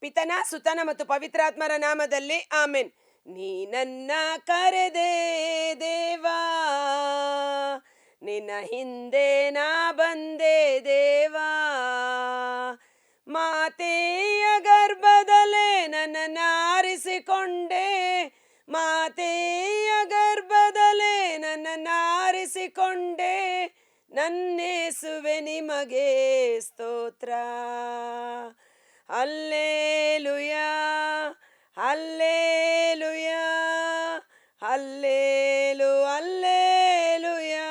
ಪಿತನ, ಸುತನ ಮತ್ತು ಪವಿತ್ರಾತ್ಮರ ನಾಮದಲ್ಲಿ ಆಮೆನ್. ನೀ ನನ್ನ ಕರೆದೆ ದೇವಾ, ನಿನ್ನ ಹಿಂದೆ ನಾ ಬಂದೆ ದೇವಾ. ಮಾತೆಯ ಗರ್ಭದಲ್ಲೇ ನನ್ನ ಆರಿಸಿಕೊಂಡೆ, ಮಾತೆಯ ಗರ್ಭದಲ್ಲೇ ನನ್ನ ಆರಿಸಿಕೊಂಡೆ. ನನ್ನೇಸುವೆ ನಿಮಗೆ ಸ್ತೋತ್ರ. ಅಲ್ಲೇಲುಯ ಅಲ್ಲೇಲುಯಾ ಅಲ್ಲೇಲು ಅಲ್ಲೇಲುಯಾ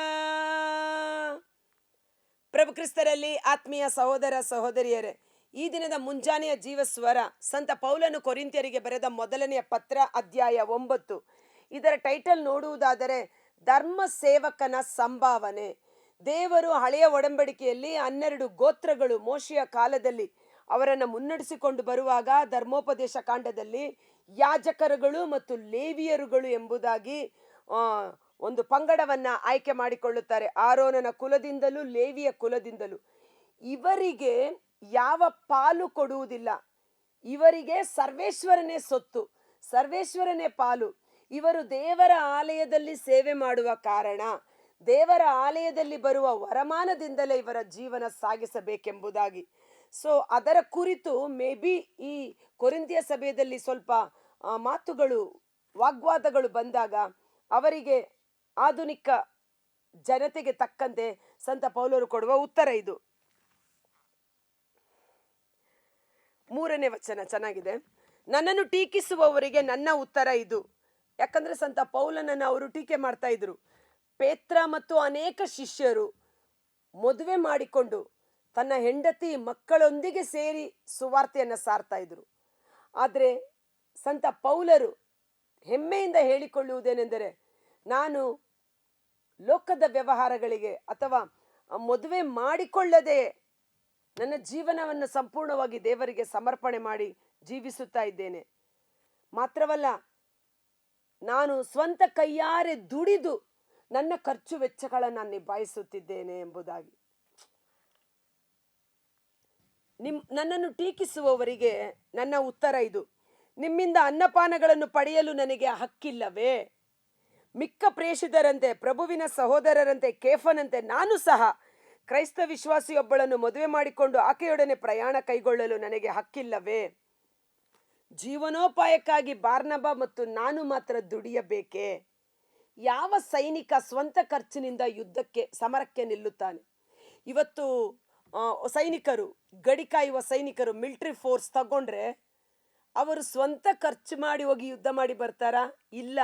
ಪ್ರಭು ಕ್ರಿಸ್ತರಲ್ಲಿ ಆತ್ಮೀಯ ಸಹೋದರ ಸಹೋದರಿಯರೇ, ಈ ದಿನದ ಮುಂಜಾನೆಯ ಜೀವಸ್ವರ ಸಂತ ಪೌಲನು ಕೊರಿಂತಿಯರಿಗೆ ಬರೆದ ಮೊದಲನೆಯ ಪತ್ರ ಅಧ್ಯಾಯ ಒಂಬತ್ತು. ಇದರ ಟೈಟಲ್ ನೋಡುವುದಾದರೆ, ಧರ್ಮ ಸೇವಕನ ಸಂಭಾವನೆ. ದೇವರು ಹಳೆಯ ಒಡಂಬಡಿಕೆಯಲ್ಲಿ ಹನ್ನೆರಡು ಗೋತ್ರಗಳು ಮೋಶಿಯ ಕಾಲದಲ್ಲಿ ಅವರನ್ನು ಮುನ್ನಡೆಸಿಕೊಂಡು ಬರುವಾಗ ಧರ್ಮೋಪದೇಶ ಕಾಂಡದಲ್ಲಿ ಯಾಜಕರುಗಳು ಮತ್ತು ಲೇವಿಯರುಗಳು ಎಂಬುದಾಗಿ ಒಂದು ಪಂಗಡವನ್ನ ಆಯ್ಕೆ ಮಾಡಿಕೊಳ್ಳುತ್ತಾರೆ. ಆರೋನನ ಕುಲದಿಂದಲೂ ಲೇವಿಯ ಕುಲದಿಂದಲೂ. ಇವರಿಗೆ ಯಾವ ಪಾಲು ಕೊಡುವುದಿಲ್ಲ. ಇವರಿಗೆ ಸರ್ವೇಶ್ವರನೇ ಸೊತ್ತು, ಸರ್ವೇಶ್ವರನೇ ಪಾಲು. ಇವರು ದೇವರ ಆಲಯದಲ್ಲಿ ಸೇವೆ ಮಾಡುವ ಕಾರಣ, ದೇವರ ಆಲಯದಲ್ಲಿ ಬರುವ ವರಮಾನದಿಂದಲೇ ಇವರ ಜೀವನ ಸಾಗಿಸಬೇಕೆಂಬುದಾಗಿ. ಸೊ ಅದರ ಕುರಿತು ಮೇ ಬಿ ಈ ಕೊರಿಂತಿಯ ಸಭೆಯಲ್ಲಿ ಸ್ವಲ್ಪ ಮಾತುಗಳು, ವಾಗ್ವಾದಗಳು ಬಂದಾಗ ಅವರಿಗೆ ಆಧುನಿಕ ಜನತೆಗೆ ತಕ್ಕಂತೆ ಸಂತ ಪೌಲರು ಕೊಡುವ ಉತ್ತರ ಇದು. ಮೂರನೇ ವಚನ ಚೆನ್ನಾಗಿದೆ. ನನ್ನನ್ನು ಟೀಕಿಸುವವರಿಗೆ ನನ್ನ ಉತ್ತರ ಇದು. ಯಾಕಂದ್ರೆ ಸಂತ ಪೌಲನನ್ನು ಅವರು ಟೀಕೆ ಮಾಡ್ತಾ ಇದ್ರು. ಪೇತ್ರ ಮತ್ತು ಅನೇಕ ಶಿಷ್ಯರು ಮದುವೆ ಮಾಡಿಕೊಂಡು ತನ್ನ ಹೆಂಡತಿ ಮಕ್ಕಳೊಂದಿಗೆ ಸೇರಿ ಸುವಾರ್ತೆಯನ್ನು ಸಾರ್ತಾ ಇದ್ರು. ಆದರೆ ಸಂತ ಪೌಲರು ಹೆಮ್ಮೆಯಿಂದ ಹೇಳಿಕೊಳ್ಳುವುದೇನೆಂದರೆ ನಾನು ಲೋಕದ ವ್ಯವಹಾರಗಳಿಗೆ ಅಥವಾ ಮದುವೆ ಮಾಡಿಕೊಳ್ಳದೆ ನನ್ನ ಜೀವನವನ್ನು ಸಂಪೂರ್ಣವಾಗಿ ದೇವರಿಗೆ ಸಮರ್ಪಣೆ ಮಾಡಿ ಜೀವಿಸುತ್ತಾ ಇದ್ದೇನೆ. ಮಾತ್ರವಲ್ಲ, ನಾನು ಸ್ವಂತ ಕೈಯಾರೆ ದುಡಿದು ನನ್ನ ಖರ್ಚು ವೆಚ್ಚಗಳನ್ನು ನಿಭಾಯಿಸುತ್ತಿದ್ದೇನೆ ಎಂಬುದಾಗಿ. ನಿಮ್, ನನ್ನನ್ನು ಟೀಕಿಸುವವರಿಗೆ ನನ್ನ ಉತ್ತರ ಇದು. ನಿಮ್ಮಿಂದ ಅನ್ನಪಾನಗಳನ್ನು ಪಡೆಯಲು ನನಗೆ ಹಕ್ಕಿಲ್ಲವೇ? ಮಿಕ್ಕ ಪ್ರೇಷಿತರಂತೆ, ಪ್ರಭುವಿನ ಸಹೋದರರಂತೆ, ಕೇಫನಂತೆ ನಾನು ಸಹ ಕ್ರೈಸ್ತ ವಿಶ್ವಾಸಿಯೊಬ್ಬಳನ್ನು ಮದುವೆ ಮಾಡಿಕೊಂಡು ಆಕೆಯೊಡನೆ ಪ್ರಯಾಣ ಕೈಗೊಳ್ಳಲು ನನಗೆ ಹಕ್ಕಿಲ್ಲವೇ? ಜೀವನೋಪಾಯಕ್ಕಾಗಿ ಬಾರ್ನಬ ಮತ್ತು ನಾನು ಮಾತ್ರ ದುಡಿಯಬೇಕೆ? ಯಾವ ಸೈನಿಕ ಸ್ವಂತ ಖರ್ಚಿನಿಂದ ಯುದ್ಧಕ್ಕೆ, ಸಮರಕ್ಕೆ ನಿಲ್ಲುತ್ತಾನೆ? ಇವತ್ತು ಸೈನಿಕರು, ಗಡಿ ಕಾಯುವ ಸೈನಿಕರು ಮಿಲ್ಟ್ರಿ ಫೋರ್ಸ್ ತಗೊಂಡ್ರೆ ಅವರು ಸ್ವಂತ ಖರ್ಚು ಮಾಡಿ ಹೋಗಿ ಯುದ್ಧ ಮಾಡಿ ಬರ್ತಾರಾ? ಇಲ್ಲ.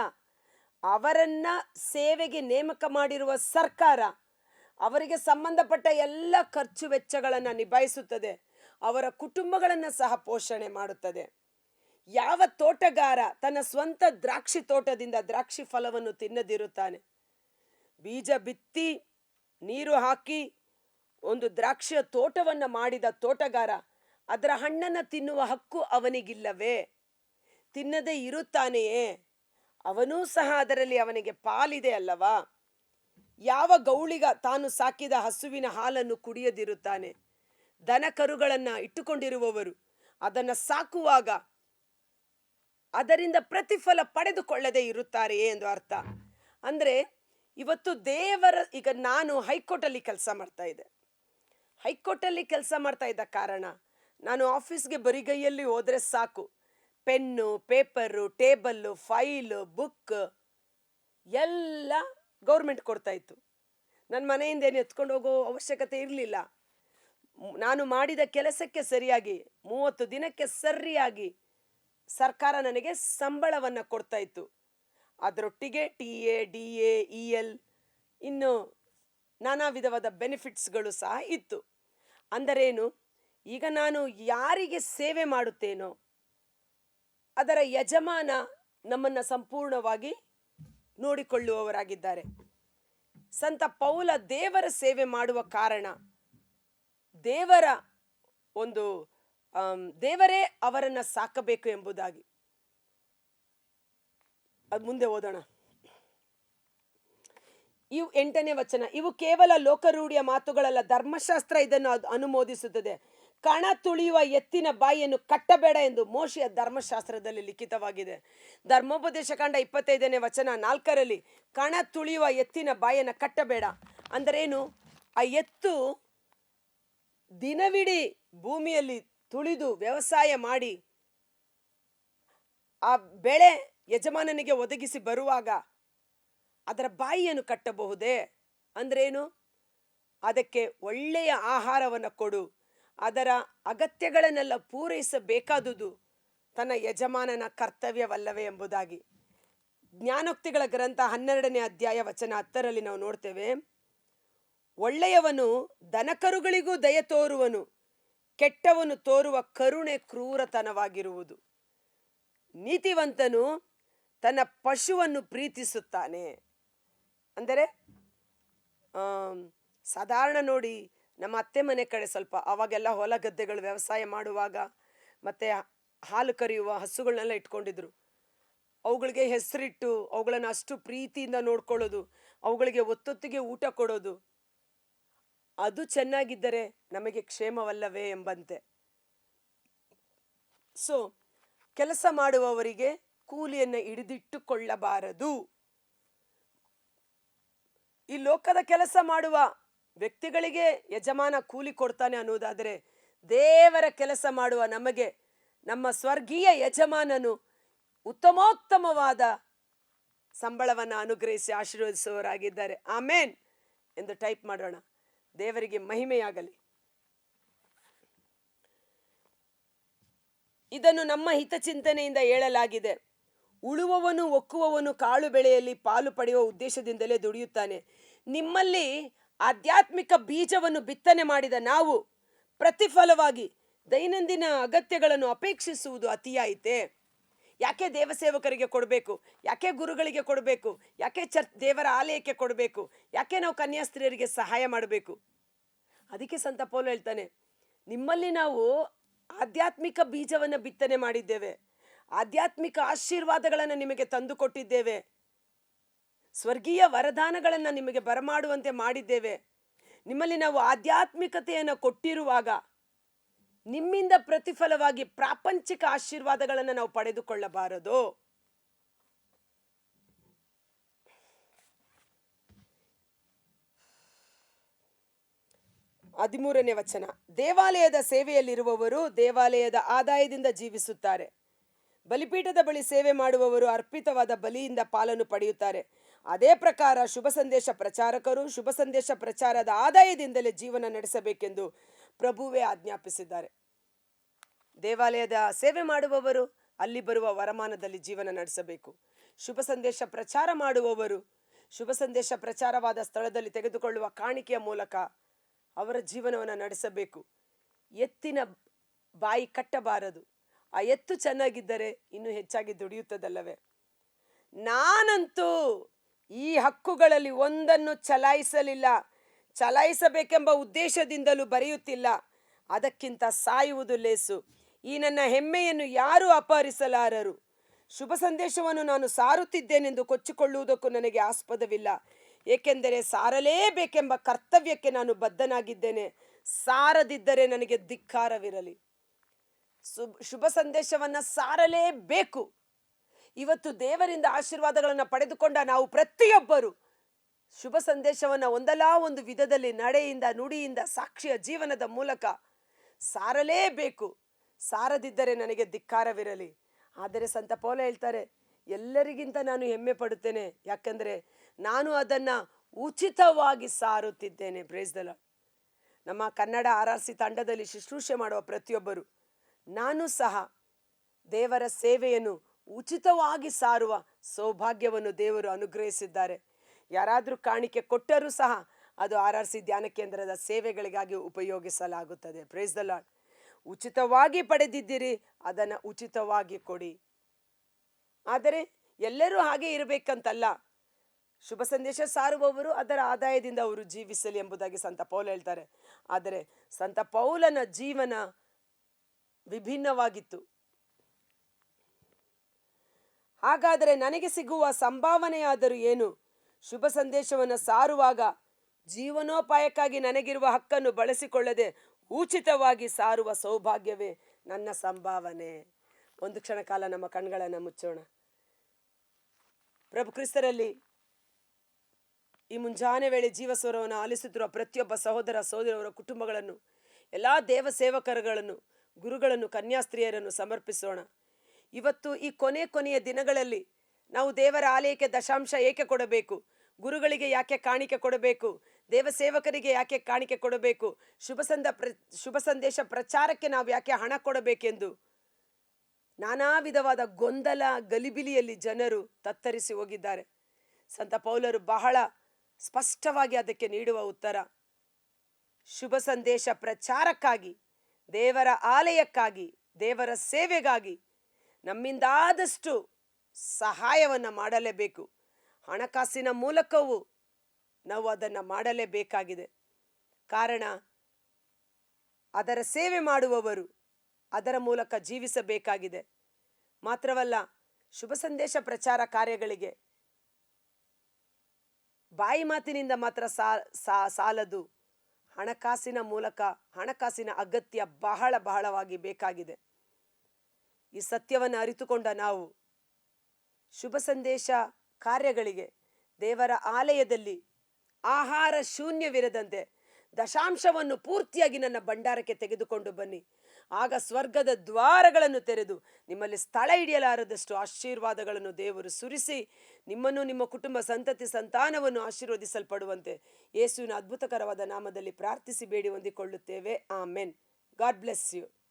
ಅವರನ್ನ ಸೇವೆಗೆ ನೇಮಕ ಮಾಡಿರುವ ಸರ್ಕಾರ ಅವರಿಗೆ ಸಂಬಂಧಪಟ್ಟ ಎಲ್ಲ ಖರ್ಚು ವೆಚ್ಚಗಳನ್ನು ನಿಭಾಯಿಸುತ್ತದೆ. ಅವರ ಕುಟುಂಬಗಳನ್ನು ಸಹ ಪೋಷಣೆ ಮಾಡುತ್ತದೆ. ಯಾವ ತೋಟಗಾರ ತನ್ನ ಸ್ವಂತ ದ್ರಾಕ್ಷಿ ತೋಟದಿಂದ ದ್ರಾಕ್ಷಿ ಫಲವನ್ನು ತಿನ್ನದಿರುತ್ತಾನೆ? ಬೀಜ ಬಿತ್ತಿ, ನೀರು ಹಾಕಿ ಒಂದು ದ್ರಾಕ್ಷಿಯ ತೋಟವನ್ನು ಮಾಡಿದ ತೋಟಗಾರ, ಅದರ ಹಣ್ಣನ್ನು ತಿನ್ನುವ ಹಕ್ಕು ಅವನಿಗಿಲ್ಲವೇ? ತಿನ್ನದೇ ಇರುತ್ತಾನೆಯೇ? ಅವನೂ ಸಹ ಅದರಲ್ಲಿ ಅವನಿಗೆ ಪಾಲಿದೆ ಅಲ್ಲವಾ? ಯಾವ ಗೌಳಿಗ ತಾನು ಸಾಕಿದ ಹಸುವಿನ ಹಾಲನ್ನು ಕುಡಿಯದಿರುತ್ತಾನೆ? ದನ ಕರುಗಳನ್ನು ಇಟ್ಟುಕೊಂಡಿರುವವರು ಅದನ್ನು ಸಾಕುವಾಗ ಅದರಿಂದ ಪ್ರತಿಫಲ ಪಡೆದುಕೊಳ್ಳದೆ ಇರುತ್ತಾರೆಯೇ ಎಂದು ಅರ್ಥ. ಅಂದರೆ ಇವತ್ತು ದೇವರ, ಈಗ ನಾನು ಹೈಕೋರ್ಟಲ್ಲಿ ಕೆಲಸ ಮಾಡ್ತಾ ಇದ್ದೆ. ಹೈಕೋರ್ಟಲ್ಲಿ ಕೆಲಸ ಮಾಡ್ತಾ ಇದ್ದ ಕಾರಣ ನಾನು ಆಫೀಸ್ಗೆ ಬರಿಗೈಯಲ್ಲಿ ಹೋದ್ರೆ ಸಾಕು. Pen, paper, table, file, book ಎಲ್ಲ ಗೌರ್ಮೆಂಟ್ ಕೊಡ್ತಾ ಇತ್ತು. ನನ್ನ ಮನೆಯಿಂದ ಏನು ಎತ್ಕೊಂಡು ಹೋಗೋ ಅವಶ್ಯಕತೆ ಇರಲಿಲ್ಲ. ನಾನು ಮಾಡಿದ ಕೆಲಸಕ್ಕೆ ಸರಿಯಾಗಿ, ಮೂವತ್ತು ದಿನಕ್ಕೆ ಸರಿಯಾಗಿ ಸರ್ಕಾರ ನನಗೆ ಸಂಬಳವನ್ನು ಕೊಡ್ತಾ ಇತ್ತು. ಅದರೊಟ್ಟಿಗೆ T A, D A, E L ಇನ್ನು ನಾನಾ ವಿಧವಾದ ಬೆನಿಫಿಟ್ಸ್ಗಳು ಸಹ ಇತ್ತು. ಅಂದರೇನು? ಈಗ ನಾನು ಯಾರಿಗೆ ಸೇವೆ ಮಾಡುತ್ತೇನೋ, ಅದರ ಯಜಮಾನ ನಮ್ಮನ್ನು ಸಂಪೂರ್ಣವಾಗಿ ನೋಡಿಕೊಳ್ಳುವವರಾಗಿದ್ದಾರೆ. ಸಂತ ಪೌಲ ದೇವರ ಸೇವೆ ಮಾಡುವ ಕಾರಣ ದೇವರ ಒಂದು ದೇವರೇ ಅವರನ್ನು ಸಾಕಬೇಕು ಎಂಬುದಾಗಿ. ಅದು ಮುಂದೆ ಓದೋಣ. ಇವು ಎಂಟನೇ ವಚನ, ಇವು ಕೇವಲ ಲೋಕರೂಢಿಯ ಮಾತುಗಳಲ್ಲ, ಧರ್ಮಶಾಸ್ತ್ರ ಇದನ್ನು ಅನುಮೋದಿಸುತ್ತದೆ. ಕಣ ತುಳಿಯುವ ಎತ್ತಿನ ಬಾಯಿಯನ್ನು ಕಟ್ಟಬೇಡ ಎಂದು ಮೋಶಿಯ ಧರ್ಮಶಾಸ್ತ್ರದಲ್ಲಿ ಲಿಖಿತವಾಗಿದೆ. ಧರ್ಮೋಪದೇಶ ಕಾಂಡ ಇಪ್ಪತ್ತೈದನೇ ವಚನ ನಾಲ್ಕರಲ್ಲಿ, ಕಣ ತುಳಿಯುವ ಎತ್ತಿನ ಬಾಯನ್ನು ಕಟ್ಟಬೇಡ. ಅಂದರೇನು? ಆ ಎತ್ತು ದಿನವಿಡೀ ಭೂಮಿಯಲ್ಲಿ ತುಳಿದು ವ್ಯವಸಾಯ ಮಾಡಿ, ಆ ಬೆಳೆ ಯಜಮಾನನಿಗೆ ಒದಗಿಸಿ ಬರುವಾಗ ಅದರ ಬಾಯಿಯನ್ನು ಕಟ್ಟಬಹುದೇ? ಅಂದ್ರೇನು? ಅದಕ್ಕೆ ಒಳ್ಳೆಯ ಆಹಾರವನ್ನು ಕೊಡು. ಅದರ ಅಗತ್ಯಗಳನ್ನೆಲ್ಲ ಪೂರೈಸಬೇಕಾದುದು ತನ್ನ ಯಜಮಾನನ ಕರ್ತವ್ಯವಲ್ಲವೇ ಎಂಬುದಾಗಿ. ಜ್ಞಾನೋಕ್ತಿಗಳ ಗ್ರಂಥ ಹನ್ನೆರಡನೇ ಅಧ್ಯಾಯ ವಚನ ಹತ್ತರಲ್ಲಿ ನಾವು ನೋಡ್ತೇವೆ. ಒಳ್ಳೆಯವನು ದನಕರುಗಳಿಗೂ ದಯ ತೋರುವನು, ಕೆಟ್ಟವನು ತೋರುವ ಕರುಣೆ ಕ್ರೂರತನವಾಗಿರುವುದು. ನೀತಿವಂತನು ತನ್ನ ಪಶುವನ್ನು ಪ್ರೀತಿಸುತ್ತಾನೆ. ಅಂದರೆ ಸಾಧಾರಣ ನೋಡಿ ನಮ್ಮ ಅತ್ತೆ ಮನೆ ಕಡೆ ಸ್ವಲ್ಪ ಅವಾಗೆಲ್ಲ ಹೊಲ ಗದ್ದೆಗಳು ವ್ಯವಸಾಯ ಮಾಡುವಾಗ ಮತ್ತು ಹಾಲು ಕರೆಯುವ ಹಸುಗಳನ್ನೆಲ್ಲ ಇಟ್ಕೊಂಡಿದ್ರು. ಅವುಗಳಿಗೆ ಹೆಸರಿಟ್ಟು, ಅವುಗಳನ್ನು ಅಷ್ಟು ಪ್ರೀತಿಯಿಂದ ನೋಡ್ಕೊಳ್ಳೋದು, ಅವುಗಳಿಗೆ ಒತ್ತೊತ್ತಿಗೆ ಊಟ ಕೊಡೋದು. ಅದು ಚೆನ್ನಾಗಿದ್ದರೆ ನಮಗೆ ಕ್ಷೇಮವಲ್ಲವೇ ಎಂಬಂತೆ. ಸೊ ಕೆಲಸ ಮಾಡುವವರಿಗೆ ಕೂಲಿಯನ್ನು ಹಿಡಿದಿಟ್ಟುಕೊಳ್ಳಬಾರದು. ಈ ಲೋಕದ ಕೆಲಸ ಮಾಡುವ ವ್ಯಕ್ತಿಗಳಿಗೆ ಯಜಮಾನ ಕೂಲಿ ಕೊಡ್ತಾನೆ ಅನ್ನೋದಾದರೆ ದೇವರ ಕೆಲಸ ಮಾಡುವ ನಮಗೆ, ನಮ್ಮ ಸ್ವರ್ಗೀಯ ಯಜಮಾನನು ಉತ್ತಮೋತ್ತಮವಾದ ಸಂಬಳವನ್ನು ಅನುಗ್ರಹಿಸಿ ಆಶೀರ್ವದಿಸುವವರಾಗಿದ್ದಾರೆ. ಆಮೇನ್ ಎಂದು ಟೈಪ್ ಮಾಡೋಣ. ದೇವರಿಗೆ ಮಹಿಮೆಯಾಗಲಿ. ಇದನ್ನು ನಮ್ಮ ಹಿತಚಿಂತನೆಯಿಂದ ಹೇಳಲಾಗಿದೆ. ಉಳುವವನು, ಒಕ್ಕುವವನು ಕಾಳು ಬೆಳೆಯಲ್ಲಿ ಪಾಲು ಪಡೆಯುವ ಉದ್ದೇಶದಿಂದಲೇ ದುಡಿಯುತ್ತಾನೆ. ನಿಮ್ಮಲ್ಲಿ ಆಧ್ಯಾತ್ಮಿಕ ಬೀಜವನ್ನು ಬಿತ್ತನೆ ಮಾಡಿದ ನಾವು ಪ್ರತಿಫಲವಾಗಿ ದೈನಂದಿನ ಅಗತ್ಯಗಳನ್ನು ಅಪೇಕ್ಷಿಸುವುದು ಅತಿಯಾಯಿತೆ. ಯಾಕೆ ದೇವಸೇವಕರಿಗೆ ಕೊಡಬೇಕು? ಯಾಕೆ ಗುರುಗಳಿಗೆ ಕೊಡಬೇಕು? ಯಾಕೆ ಚರ್ಚ್ ದೇವರ ಆಲಯಕ್ಕೆ ಕೊಡಬೇಕು? ಯಾಕೆ ನಾವು ಕನ್ಯಾಸ್ತ್ರೀಯರಿಗೆ ಸಹಾಯ ಮಾಡಬೇಕು? ಅದಕ್ಕೆ ಸಂತ ಪೌಲು ಹೇಳ್ತಾನೆ, ನಿಮ್ಮಲ್ಲಿ ನಾವು ಆಧ್ಯಾತ್ಮಿಕ ಬೀಜವನ್ನು ಬಿತ್ತನೆ ಮಾಡಿದ್ದೇವೆ. ಆಧ್ಯಾತ್ಮಿಕ ಆಶೀರ್ವಾದಗಳನ್ನು ನಿಮಗೆ ತಂದು ಕೊಟ್ಟಿದ್ದೇವೆ ಸ್ವರ್ಗೀಯ ವರದಾನಗಳನ್ನು ನಿಮಗೆ ಬರಮಾಡುವಂತೆ ಮಾಡಿದ್ದೇವೆ. ನಿಮ್ಮಲ್ಲಿ ನಾವು ಆಧ್ಯಾತ್ಮಿಕತೆಯನ್ನು ಕೊಟ್ಟಿರುವಾಗ ನಿಮ್ಮಿಂದ ಪ್ರತಿಫಲವಾಗಿ ಪ್ರಾಪಂಚಿಕ ಆಶೀರ್ವಾದಗಳನ್ನು ನಾವು ಪಡೆದುಕೊಳ್ಳಬಾರದು. ಹದಿಮೂರನೇ ವಚನ. ದೇವಾಲಯದ ಸೇವೆಯಲ್ಲಿರುವವರು ದೇವಾಲಯದ ಆದಾಯದಿಂದ ಜೀವಿಸುತ್ತಾರೆ. ಬಲಿಪೀಠದ ಬಳಿ ಸೇವೆ ಮಾಡುವವರು ಅರ್ಪಿತವಾದ ಬಲಿಯಿಂದ ಪಾಲನ್ನು ಪಡೆಯುತ್ತಾರೆ. ಅದೇ ಪ್ರಕಾರ ಶುಭ ಸಂದೇಶ ಪ್ರಚಾರಕರು ಶುಭ ಸಂದೇಶ ಪ್ರಚಾರದ ಆದಾಯದಿಂದಲೇ ಜೀವನ ನಡೆಸಬೇಕೆಂದು ಪ್ರಭುವೇ ಆಜ್ಞಾಪಿಸಿದ್ದಾರೆ. ದೇವಾಲಯದ ಸೇವೆ ಮಾಡುವವರು ಅಲ್ಲಿ ಬರುವ ವರಮಾನದಲ್ಲಿ ಜೀವನ ನಡೆಸಬೇಕು. ಶುಭ ಸಂದೇಶ ಪ್ರಚಾರ ಮಾಡುವವರು ಶುಭ ಸಂದೇಶ ಪ್ರಚಾರವಾದ ಸ್ಥಳದಲ್ಲಿ ತೆಗೆದುಕೊಳ್ಳುವ ಕಾಣಿಕೆಯ ಮೂಲಕ ಅವರ ಜೀವನವನ್ನು ನಡೆಸಬೇಕು. ಎತ್ತಿನ ಬಾಯಿ ಕಟ್ಟಬಾರದು. ಆ ಎತ್ತು ಚೆನ್ನಾಗಿದ್ದರೆ ಇನ್ನೂ ಹೆಚ್ಚಾಗಿ ದುಡಿಯುತ್ತದಲ್ಲವೇ? ನಾನಂತೂ ಈ ಹಕ್ಕುಗಳಲ್ಲಿ ಒಂದನ್ನು ಚಲಾಯಿಸಲಿಲ್ಲ. ಚಲಾಯಿಸಬೇಕೆಂಬ ಉದ್ದೇಶದಿಂದಲೂ ಬರೆಯುತ್ತಿಲ್ಲ. ಅದಕ್ಕಿಂತ ಸಾಯುವುದು ಲೇಸು. ಈ ನನ್ನ ಹೆಮ್ಮೆಯನ್ನು ಯಾರೂ ಅಪಹರಿಸಲಾರರು. ಶುಭ ಸಂದೇಶವನ್ನು ನಾನು ಸಾರುತ್ತಿದ್ದೇನೆಂದು ಕೊಚ್ಚಿಕೊಳ್ಳುವುದಕ್ಕೂ ನನಗೆ ಆಸ್ಪದವಿಲ್ಲ. ಏಕೆಂದರೆ ಸಾರಲೇಬೇಕೆಂಬ ಕರ್ತವ್ಯಕ್ಕೆ ನಾನು ಬದ್ಧನಾಗಿದ್ದೇನೆ. ಸಾರದಿದ್ದರೆ ನನಗೆ ಧಿಕ್ಕಾರವಿರಲಿ. ಶುಭ ಸಂದೇಶವನ್ನು ಸಾರಲೇಬೇಕು. ಇವತ್ತು ದೇವರಿಂದ ಆಶೀರ್ವಾದಗಳನ್ನು ಪಡೆದುಕೊಂಡ ನಾವು ಪ್ರತಿಯೊಬ್ಬರು ಶುಭ ಸಂದೇಶವನ್ನು ಒಂದಲ್ಲ ಒಂದು ವಿಧದಲ್ಲಿ ನಡೆಯಿಂದ, ನುಡಿಯಿಂದ, ಸಾಕ್ಷಿಯ ಜೀವನದ ಮೂಲಕ ಸಾರಲೇಬೇಕು. ಸಾರದಿದ್ದರೆ ನನಗೆ ಧಿಕ್ಕಾರವಿರಲಿ. ಆದರೆ ಸಂತ ಪೌಲ ಹೇಳ್ತಾರೆ, ಎಲ್ಲರಿಗಿಂತ ನಾನು ಹೆಮ್ಮೆ ಪಡುತ್ತೇನೆ. ಯಾಕಂದರೆ ನಾನು ಅದನ್ನು ಉಚಿತವಾಗಿ ಸಾರುತ್ತಿದ್ದೇನೆ. ಬ್ರೇಸ್ದಲ ನಮ್ಮ ಕನ್ನಡ ಆರ್ ಆರ್ ಸಿ ತಂಡದಲ್ಲಿ ಶುಶ್ರೂಷೆ ಮಾಡುವ ಪ್ರತಿಯೊಬ್ಬರು ನಾನು ಸಹ ದೇವರ ಸೇವೆಯನ್ನು ಉಚಿತವಾಗಿ ಸಾರುವ ಸೌಭಾಗ್ಯವನ್ನು ದೇವರು ಅನುಗ್ರಹಿಸಿದ್ದಾರೆ. ಯಾರಾದರೂ ಕಾಣಿಕೆ ಕೊಟ್ಟರೂ ಸಹ ಅದು ಆರ್ ಆರ್ ಸಿ ಧ್ಯಾನ ಕೇಂದ್ರದ ಸೇವೆಗಳಿಗಾಗಿ ಉಪಯೋಗಿಸಲಾಗುತ್ತದೆ. ಪ್ರೇಸ್ ದ ಲಾಡ್ ಉಚಿತವಾಗಿ ಪಡೆದಿದ್ದೀರಿ, ಅದನ್ನು ಉಚಿತವಾಗಿ ಕೊಡಿ. ಆದರೆ ಎಲ್ಲರೂ ಹಾಗೆ ಇರಬೇಕಂತಲ್ಲ. ಶುಭ ಸಂದೇಶ ಸಾರುವವರು ಅದರ ಆದಾಯದಿಂದ ಅವರು ಜೀವಿಸಲಿ ಎಂಬುದಾಗಿ ಸಂತ ಪೌಲ್ ಹೇಳ್ತಾರೆ. ಆದರೆ ಸಂತ ಪೌಲನ ಜೀವನ ವಿಭಿನ್ನವಾಗಿತ್ತು. ಹಾಗಾದರೆ ನನಗೆ ಸಿಗುವ ಸಂಭಾವನೆಯಾದರೂ ಏನು? ಶುಭ ಸಂದೇಶವನ್ನು ಸಾರುವಾಗ ಜೀವನೋಪಾಯಕ್ಕಾಗಿ ನನಗಿರುವ ಹಕ್ಕನ್ನು ಬಳಸಿಕೊಳ್ಳದೆ ಉಚಿತವಾಗಿ ಸಾರುವ ಸೌಭಾಗ್ಯವೇ ನನ್ನ ಸಂಭಾವನೆ. ಒಂದು ಕ್ಷಣ ಕಾಲ ನಮ್ಮ ಕಣ್ಗಳನ್ನು ಮುಚ್ಚೋಣ. ಪ್ರಭು ಕ್ರಿಸ್ತರಲ್ಲಿ ಈ ಮುಂಜಾನೆ ವೇಳೆ ಜೀವಸ್ವರವನ್ನು ಆಲಿಸುತ್ತಿರುವ ಪ್ರತಿಯೊಬ್ಬ ಸಹೋದರ ಸಹೋದರವರ ಕುಟುಂಬಗಳನ್ನು, ಎಲ್ಲ ದೇವ ಸೇವಕರುಗಳನ್ನು ಗುರುಗಳನ್ನು, ಕನ್ಯಾಸ್ತ್ರೀಯರನ್ನು ಸಮರ್ಪಿಸೋಣ. ಇವತ್ತು ಈ ಕೊನೆ ಕೊನೆಯ ದಿನಗಳಲ್ಲಿ ನಾವು ದೇವರ ಆಲಯಕ್ಕೆ ದಶಾಂಶ ಏಕೆ ಕೊಡಬೇಕು? ಗುರುಗಳಿಗೆ ಯಾಕೆ ಕಾಣಿಕೆ ಕೊಡಬೇಕು? ದೇವ ಸೇವಕರಿಗೆ ಯಾಕೆ ಕಾಣಿಕೆ ಕೊಡಬೇಕು? ಶುಭ ಸಂದ ಶುಭ ಸಂದೇಶ ಪ್ರಚಾರಕ್ಕೆ ನಾವು ಯಾಕೆ ಹಣ ಕೊಡಬೇಕೆಂದು? ನಾನಾ ವಿಧವಾದ ಗೊಂದಲ, ಗಲಿಬಿಲಿಯಲ್ಲಿ ಜನರು ತತ್ತರಿಸಿ ಹೋಗಿದ್ದಾರೆ. ಸಂತ ಪೌಲರು ಬಹಳ ಸ್ಪಷ್ಟವಾಗಿ ಅದಕ್ಕೆ ನೀಡುವ ಉತ್ತರ, ಶುಭ ಸಂದೇಶ ಪ್ರಚಾರಕ್ಕಾಗಿ ದೇವರ ಆಲಯಕ್ಕಾಗಿ, ದೇವರ ಸೇವೆಗಾಗಿ ನಮ್ಮಿಂದಾದಷ್ಟು ಸಹಾಯವನ್ನು ಮಾಡಲೇಬೇಕು. ಹಣಕಾಸಿನ ಮೂಲಕವೂ ನಾವು ಅದನ್ನು ಮಾಡಲೇಬೇಕಾಗಿದೆ. ಕಾರಣ, ಅದರ ಸೇವೆ ಮಾಡುವವರು ಅದರ ಮೂಲಕ ಜೀವಿಸಬೇಕಾಗಿದೆ. ಮಾತ್ರವಲ್ಲ, ಶುಭ ಸಂದೇಶ ಪ್ರಚಾರ ಕಾರ್ಯಗಳಿಗೆ ಬಾಯಿ ಮಾತಿನಿಂದ ಮಾತ್ರ ಸಾ ಸಾಲದು ಹಣಕಾಸಿನ ಮೂಲಕ ಹಣಕಾಸಿನ ಅಗತ್ಯ ಬಹಳ ಬಹಳವಾಗಿ ಬೇಕಾಗಿದೆ. ಈ ಸತ್ಯವನ್ನು ಅರಿತುಕೊಂಡ ನಾವು ಶುಭ ಸಂದೇಶ ಕಾರ್ಯಗಳಿಗೆ ದೇವರ ಆಲಯದಲ್ಲಿ ಆಹಾರ ಶೂನ್ಯವಿರದಂತೆ ದಶಾಂಶವನ್ನು ಪೂರ್ತಿಯಾಗಿ ನನ್ನ ಭಂಡಾರಕ್ಕೆ ತೆಗೆದುಕೊಂಡು ಬನ್ನಿ. ಆಗ ಸ್ವರ್ಗದ ದ್ವಾರಗಳನ್ನು ತೆರೆದು ನಿಮ್ಮಲ್ಲಿ ಸ್ಥಳ ಹಿಡಿಯಲಾರದಷ್ಟು ಆಶೀರ್ವಾದಗಳನ್ನು ದೇವರು ಸುರಿಸಿ ನಿಮ್ಮನ್ನು ನಿಮ್ಮ ಕುಟುಂಬ ಸಂತತಿ ಸಂತಾನವನ್ನು ಆಶೀರ್ವದಿಸಲ್ಪಡುವಂತೆ ಯೇಸುವಿನ ಅದ್ಭುತಕರವಾದ ನಾಮದಲ್ಲಿ ಪ್ರಾರ್ಥಿಸಿ ಬೇಡಿ ಹೊಂದಿಕೊಳ್ಳುತ್ತೇವೆ. ಆಮೆನ್. God bless you.